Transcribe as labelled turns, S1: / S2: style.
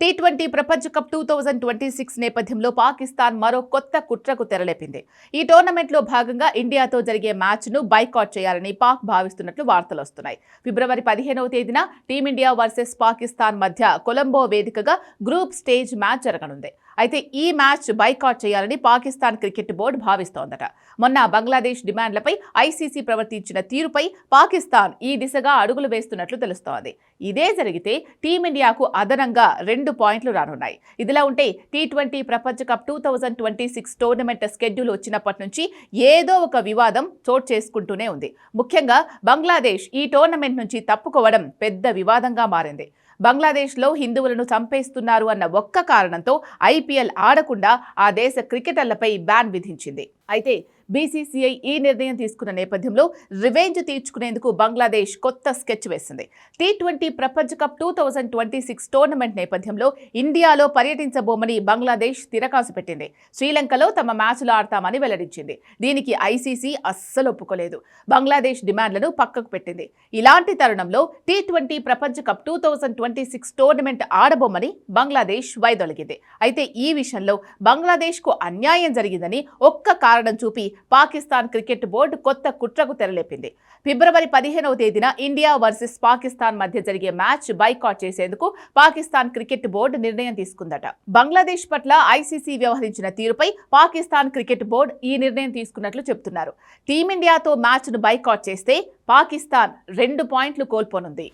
S1: Tea twenty ప్రపంచ cup two thousand twenty six నేపథ్యంలో పాకిస్తాన్ మరో కొత్త కుట్రకు తెరలేపింది. ఈ టోర్నమెంట్లో భాగంగా ఇండియాతో జరిగే మ్యాచ్ను బైకాట్ చేయాలని పాక్ భావిస్తున్నట్లు వార్తలు వస్తున్నాయి ఫిబ్రవరి పదిహేనవ తేదీన టీమిండియా వర్సెస్ పాకిస్తాన్ మధ్య కొలంబో వేదికగా గ్రూప్ స్టేజ్ మ్యాచ్ జరగనుంది. అయితే ఈ మ్యాచ్ బైకాట్ చేయాలని పాకిస్తాన్ క్రికెట్ బోర్డు భావిస్తోందట. మొన్న బంగ్లాదేశ్ డిమాండ్లపై ఐసీసీ ప్రవర్తించిన తీరుపై పాకిస్తాన్ ఈ దిశగా అడుగులు వేస్తున్నట్లు తెలుస్తోంది. ఇదే జరిగితే టీమిండియాకు అదనంగా రెండు పాయింట్లు రానున్నాయి. ఇదిలా ఉంటే టీ ట్వంటీ ప్రపంచ cup two thousand twenty six tournament schedule వచ్చినప్పటి నుంచి ఏదో ఒక వివాదం చోటు చేసుకుంటూనే ఉంది. ముఖ్యంగా బంగ్లాదేశ్ ఈ టోర్నమెంట్ నుంచి తప్పుకోవడం పెద్ద వివాదంగా మారింది. బంగ్లాదేశ్లో హిందువులను చంపేస్తున్నారు అన్న ఒక్క కారణంతో ఐపీఎల్ ఆడకుండా ఆ దేశ క్రికెటర్లపై బ్యాన్ విధించింది. అయితే బీసీసీఐ ఈ నిర్ణయం తీసుకున్న నేపథ్యంలో రివెంజ్ తీర్చుకునేందుకు బంగ్లాదేశ్ కొత్త స్కెచ్ వేసింది. టీ ట్వంటీ ప్రపంచ cup two thousand twenty six tournament నేపథ్యంలో ఇండియాలో పర్యటించబోమని బంగ్లాదేశ్ తిరకాసు పెట్టింది. శ్రీలంకలో తమ మ్యాచ్లు ఆడతామని వెల్లడించింది. దీనికి ఐసీసీ అస్సలు ఒప్పుకోలేదు. బంగ్లాదేశ్ డిమాండ్లను పక్కకు పెట్టింది. ఇలాంటి తరుణంలో టీ ట్వంటీ ప్రపంచ cup two thousand twenty six tournament ఆడబోమని Bangladesh వైదొలిగింది. అయితే ఈ విషయంలో బంగ్లాదేశ్కు అన్యాయం జరిగిందని ఒక్క కారణం చూపి పాకిస్తాన్ క్రికెట్ బోర్డు కొత్త కుట్రకు తెరలేపింది. ఫిబ్రవరి పదిహేనవ తేదీన ఇండియా వర్సెస్ పాకిస్తాన్ మధ్య జరిగే మ్యాచ్ బైకాట్ చేసేందుకు పాకిస్తాన్ క్రికెట్ బోర్డు నిర్ణయం తీసుకుందట. బంగ్లాదేశ్ పట్ల ఐసీసీ వ్యవహరించిన తీరుపై పాకిస్తాన్ క్రికెట్ బోర్డు ఈ నిర్ణయం తీసుకున్నట్లు చెబుతున్నారు. టీమిండియాతో మ్యాచ్ను బైకాట్ చేస్తే పాకిస్తాన్ రెండు పాయింట్లు కోల్పోనుంది.